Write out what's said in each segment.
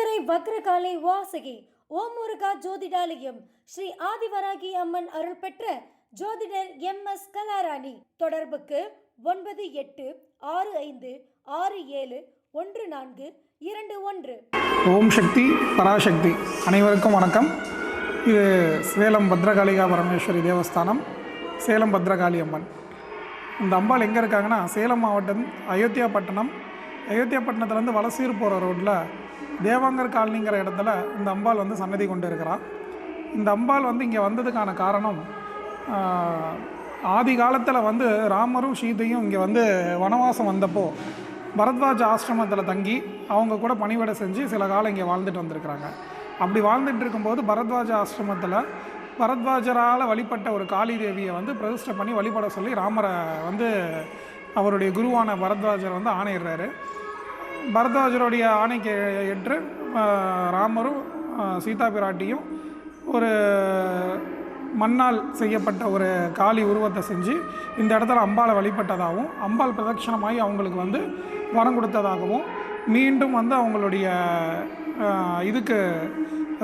வளர்பிறை வக்ரகாலை வாசகி ஓம் முருகா ஜோதிடாலயம் ஸ்ரீ ஆதிவராகி அம்மன் அருள் பெற்ற ஜோதிடர் எம். எஸ். கலாராணி. தொடர்புக்கு ஒன்பது எட்டு ஆறு ஐந்து ஆறு ஏழு ஒன்று நான்கு இரண்டு ஒன்று. ஓம் சக்தி பராசக்தி. அனைவருக்கும் வணக்கம். இது சேலம் பத்ரகாளிகா பரமேஸ்வரி தேவஸ்தானம் சேலம் பத்ரகாளி அம்மன். இந்த அம்பாள் எங்கே இருக்காங்கன்னா சேலம் மாவட்டம் அயோத்தியா பட்டணம். அயோத்தியா பட்டணத்துலேருந்து வலசீர் போகிற ரோட்டில் தேவாங்கர் காலனிங்கிற இடத்துல இந்த அம்பாள் வந்து சன்னதி கொண்டு இருக்கிறான் இந்த அம்பாள் வந்து இங்கே வந்ததுக்கான காரணம் ஆதி காலத்தில் வந்து ராமரும் சீதையும் இங்கே வந்து வனவாசம் வந்தப்போ பரத்வாஜ் ஆசிரமத்தில் தங்கி அவங்க கூட பணிவிடை செஞ்சு சில காலம் இங்கே வாழ்ந்துட்டு வந்திருக்கிறாங்க. அப்படி வாழ்ந்துட்டு இருக்கும்போது பரத்வாஜ ஆசிரமத்தில் பரத்வாஜரால் வழிபட்ட ஒரு காளி தேவியை வந்து பிரதிஷ்டை பண்ணி வழிபட சொல்லி ராமரை வந்து அவருடைய குருவான பரத்வாஜர் வந்து ஆணையிடுறாரு. பரதராஜருடைய ஆணைக்கு ஏற்று ராமரும் சீதா பிராட்டியும் ஒரு மண்ணால் செய்யப்பட்ட ஒரு காளி உருவத்தை செஞ்சு இந்த இடத்துல அம்பாளை வழிபட்டதாகவும் அம்பாள் பிரதட்சணமாகி அவங்களுக்கு வந்து வரம் கொடுத்ததாகவும் மீண்டும் வந்து அவங்களுடைய இதுக்கு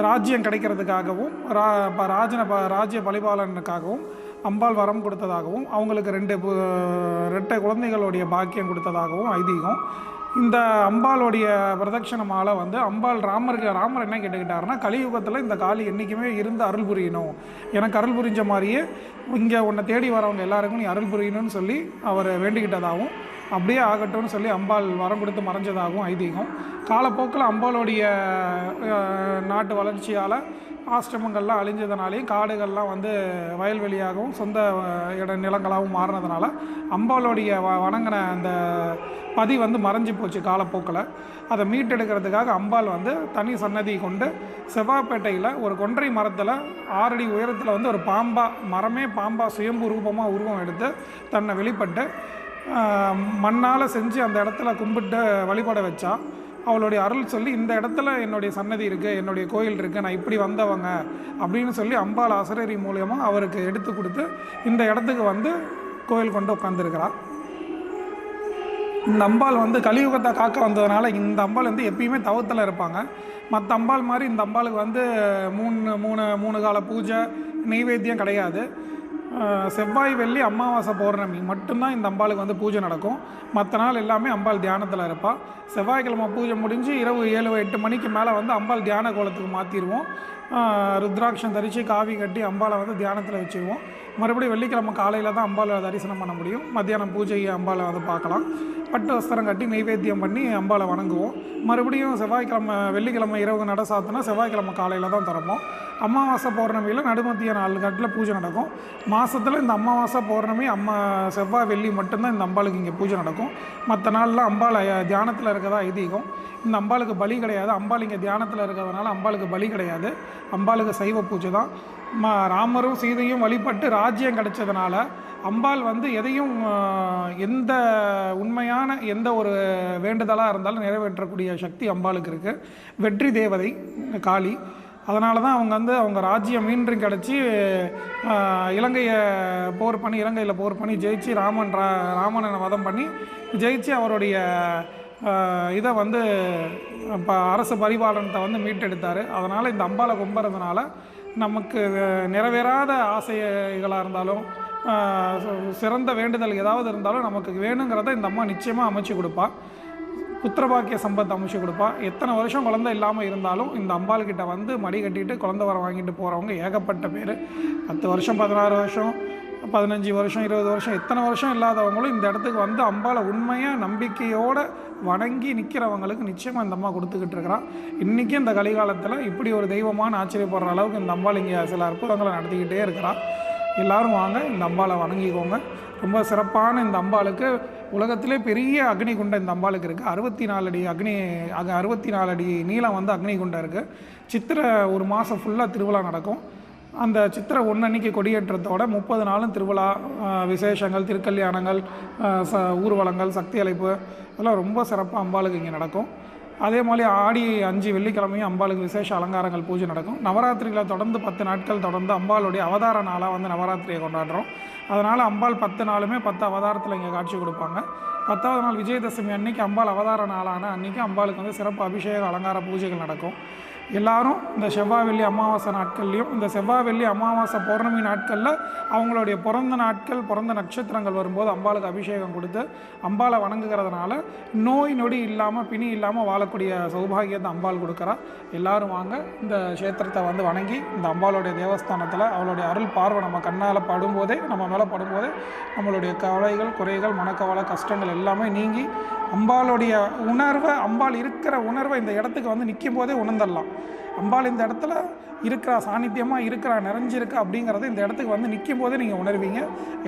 ராஜ்யம் கிடைக்கிறதுக்காகவும் ரா ப- ராஜன ப ராஜ்ய பலிபாலனுக்காகவும் அம்பாள் வரம் கொடுத்ததாகவும் அவங்களுக்கு ரெண்டு ரெட்டை குழந்தைகளுடைய பாக்கியம் கொடுத்ததாகவும் ஐதீகம். இந்த அம்பாளுடைய பிரதட்சணமால வந்து அம்பாள் ராமருக்கு ராமர் என்ன கேட்டுக்கிட்டாருன்னா கலியுகத்தில் இந்த காளி என்றைக்குமே இருந்து அருள் புரியணும். எனக்கு அருள் புரிஞ்ச மாதிரியே இங்கே உன்னை தேடி வரவங்க எல்லாருக்கும் நீ அருள் புரியணும்னு சொல்லி அவர் வேண்டிக்கிட்டதாகவும் அப்படியே ஆகட்டும்னு சொல்லி அம்பாள் வரம் கொடுத்து மறைஞ்சதாகவும் ஐதீகம். காலப்போக்கில் அம்பாளுடைய நாட்டு வளர்ச்சியால் ஆசிரமங்கள்லாம் அழிஞ்சதுனாலையும் காடுகள்லாம் வந்து வயல்வெளியாகவும் சொந்த இட நிலங்களாகவும் மாறினதுனால அம்பாளுடைய வ வணங்கின அந்த பதி வந்து மறைஞ்சு போச்சு காலப்போக்கில். அதை மீட்டெடுக்கிறதுக்காக அம்பாள் வந்து தனி சன்னதி கொண்டு செவ்வாப்பேட்டையில் ஒரு கொன்றை மரத்தில் ஆறடி உயரத்தில் வந்து ஒரு பாம்பா மரமே பாம்பா சுயம்பு ரூபமாக உருவம் எடுத்து தன்னை வெளிப்பட்டு மண்ணால் செஞ்சு அந்த இடத்துல கும்பிட்டு வழிபட வச்சா. அவளுடைய அருள் சொல்லி இந்த இடத்துல என்னுடைய சன்னதி இருக்குது என்னுடைய கோயில் இருக்குது நான் இப்படி வந்தவங்க அப்படின்னு சொல்லி அம்பாள் ஆசிரியரி மூலியமாக அவருக்கு எடுத்து கொடுத்து இந்த இடத்துக்கு வந்து கோயில் கொண்டு உட்காந்துருக்கிறார் இந்த அம்பாள் வந்து கலியுகத்தை காக்க வந்ததுனால இந்த அம்பாள் வந்து எப்பயுமே தவத்தில் இருப்பாங்க. மற்ற அம்பாள் மாதிரி இந்த அம்பாளுக்கு வந்து மூணு மூணு மூணு கால பூஜை நெய்வேத்தியம் கிடையாது. செவ்வாய் வெள்ளி அமாவாசை பௌர்ணமி மட்டும்தான் இந்த அம்பாளுக்கு வந்து பூஜை நடக்கும். மற்ற நாள் எல்லாமே அம்பாள் தியானத்தில் இருப்பாள் செவ்வாய்க்கிழமை பூஜை முடிஞ்சு இரவு ஏழு எட்டு மணிக்கு மேலே வந்து அம்பாள் தியான கோலத்துக்கு மாற்றிடுவோம் ருத்ராட்சம் தரித்து காவி கட்டி அம்பாளை வந்து தியானத்தில் வச்சுருவோம். மறுபடியும் வெள்ளிக்கிழமை காலையில் தான் அம்பாளை தரிசனம் பண்ண முடியும். மத்தியானம் பூஜை அம்பாளை வந்து பார்க்கலாம். பட்டு வஸ்திரம் கட்டி நைவேத்தியம் பண்ணி அம்பாளை வணங்குவோம். மறுபடியும் செவ்வாய்க்கிழமை வெள்ளிக்கிழமை இரவு நட சாத்தினா செவ்வாய்க்கிழமை காலையில் தான் திறப்போம். அமாவாசை பௌர்ணமியில் நடுமத்திய நாலு கட்டில் பூஜை நடக்கும். மாதத்தில் இந்த அமாவாசை பௌர்ணமி அம்மா செவ்வாய் வெள்ளி மட்டும்தான் இந்த அம்பாளுக்கு இங்கே பூஜை நடக்கும். மற்ற நாளில் அம்பாள் தியானத்தில் இருக்கதா ஐதீகம். இந்த அம்பாளுக்கு பலி கிடையாது. அம்பாள் இங்கே தியானத்தில் இருக்கிறதுனால அம்பாளுக்கு பலி கிடையாது. அம்பாளுக்கு சைவ பூஜை தான். மா ராமரும் சீதையும் வழிபட்டு ராஜ்யம் கிடைச்சதுனால அம்பாள் வந்து எதையும் எந்த உண்மையான எந்த ஒரு வேண்டுதலாக இருந்தாலும் நிறைவேற்றக்கூடிய சக்தி அம்பாளுக்கு இருக்குது வெற்றி தேவதை காளி. அதனால தான் அவங்க வந்து அவங்க ராஜ்யம் மீண்டும் கிடச்சி இலங்கையை போர் பண்ணி இலங்கையில் போர் பண்ணி ஜெயிச்சு ராமன் ரா ராமனை வதம் பண்ணி ஜெயிச்சு அவருடைய இதை வந்து இப்போ அரசு பரிபாலனத்தை வந்து மீட்டெடுத்தார். அதனால் இந்த அம்பாளை கும்புறதுனால நமக்கு நிறைவேறாத ஆசைகளாக இருந்தாலும் சு- சிறந்த வேண்டுதல் ஏதாவது இருந்தாலும் நமக்கு வேணுங்கிறத இந்த அம்மா நிச்சயமாக அமைச்சு கொடுப்பா. புத்திரபாக்கிய சம்பத்தை அமைச்சு கொடுப்பா. எத்தனை வருஷம் குழந்தை இல்லாமல் இருந்தாலும் இந்த அம்பாள் கிட்ட வந்து மடி கட்டிட்டு குழந்தை வர வாங்கிட்டு போகிறவங்க ஏகப்பட்ட பேர். பத்து வருஷம் பதினாறு வருஷம் பதினஞ்சு வருஷம் இருபது வருஷம் எத்தனை வருஷம் இல்லாதவங்களும் இந்த இடத்துக்கு வந்து அம்பாளை உண்மையாக நம்பிக்கையோடு வணங்கி நிற்கிறவங்களுக்கு நிச்சயமாக இந்த அம்மா கொடுத்துக்கிட்டு இருக்கிறான் இன்றைக்கும் இந்த கலிகாலத்தில் இப்படி ஒரு தெய்வமான ஆச்சரியப்படுற அளவுக்கு இந்த அம்பாள் இங்கே சில அற்புதங்களை நடத்திக்கிட்டே இருக்கிறான் எல்லாரும் வாங்க இந்த அம்பாளை வணங்கிக்கோங்க. ரொம்ப சிறப்பான இந்த அம்பாளுக்கு உலகத்திலே பெரிய அக்னி குண்டம் இந்த அம்பாளுக்கு இருக்குது அறுபத்தி நாலு அடி அக்னி அறுபத்தி நாலு அடி நீளம் வந்து அக்னி குண்டம் இருக்குது சித்திரை ஒரு மாதம் ஃபுல்லாக திருவிழா நடக்கும். அந்த சித்திரை ஒன்னன்னைக்கு கொடியேற்றத்தோட முப்பது நாளும் திருவிழா விசேஷங்கள் திருக்கல்யாணங்கள் ச ஊர்வலங்கள் சக்தி அழைப்பு இதெல்லாம் ரொம்ப சிறப்பாக அம்பாளுக்கு இங்கே நடக்கும். அதே மாதிரி ஆடி அஞ்சு வெள்ளிக்கிழமையும் அம்பாளுக்கு விசேஷ அலங்காரங்கள் பூஜை நடக்கும். நவராத்திரியில் தொடர்ந்து பத்து நாட்கள் தொடர்ந்து அம்பாளுடைய அவதார நாளாக வந்து நவராத்திரியை கொண்டாடுறோம். அதனால் அம்பாள் பத்து நாளுமே பத்து அவதாரத்தில் இங்கே காட்சி கொடுப்பாங்க. பத்தாவது நாள் விஜயதசமி அன்னைக்கு அம்பாள் அவதார நாளான அன்னைக்கு அம்பாளுக்கு வந்து சிறப்பு அபிஷேக அலங்கார பூஜைகள் நடக்கும். எல்லாரும் இந்த செவ்வாய் வெள்ளி அமாவாசை நாட்கள்லையும் இந்த செவ்வாய் வெள்ளி அமாவாசை பௌர்ணமி நாட்களில் அவங்களுடைய பிறந்த நாட்கள் பிறந்த நட்சத்திரங்கள் வரும்போது அம்பாளுக்கு அபிஷேகம் கொடுத்து அம்பாளை வணங்குகிறதுனால நோய் நொடி இல்லாமல் பிணி இல்லாமல் வாழக்கூடிய சௌபாகியத்தை அம்பாள் கொடுக்குறா. எல்லாரும் வாங்க இந்த க்ஷேத்திரத்தை வந்து வணங்கி இந்த அம்பாளுடைய தேவஸ்தானத்தில் அவளுடைய அருள் பார்வை நம்ம கண்ணால் படும்போதே நம்ம மேலே படும்போதே நம்மளுடைய கவலைகள் குறைகள் மனக்கவலை கஷ்டங்கள் எல்லாமே நீங்கி அம்பாளுடைய உணர்வை அம்பாள் இருக்கிற உணர்வை இந்த இடத்துக்கு வந்து நிற்கும் போதே உணர்ந்துடலாம். அம்பாள் இந்த இடத்துல இருக்கிறா சாநித்தியமாக இருக்கிறா நிறைஞ்சிருக்கு அப்படிங்கிறத இந்த இடத்துக்கு வந்து நிற்கும் போது நீங்கள் உணர்வீங்க.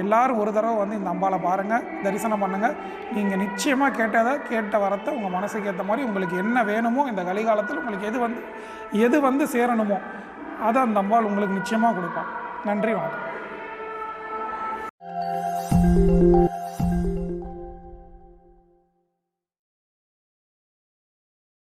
எல்லாரும் ஒரு தடவை வந்து இந்த அம்பாளை பாருங்கள் தரிசனம் பண்ணுங்கள் நீங்கள் நிச்சயமாக கேட்டதை கேட்ட வரத்தை உங்கள் மனசுக்கு ஏற்ற மாதிரி உங்களுக்கு என்ன வேணுமோ இந்த கலிகாலத்தில் உங்களுக்கு எது வந்து எது வந்து சேரணுமோ அதை அந்த அம்பாள் உங்களுக்கு நிச்சயமாக கொடுப்பான் நன்றி வணக்கம்.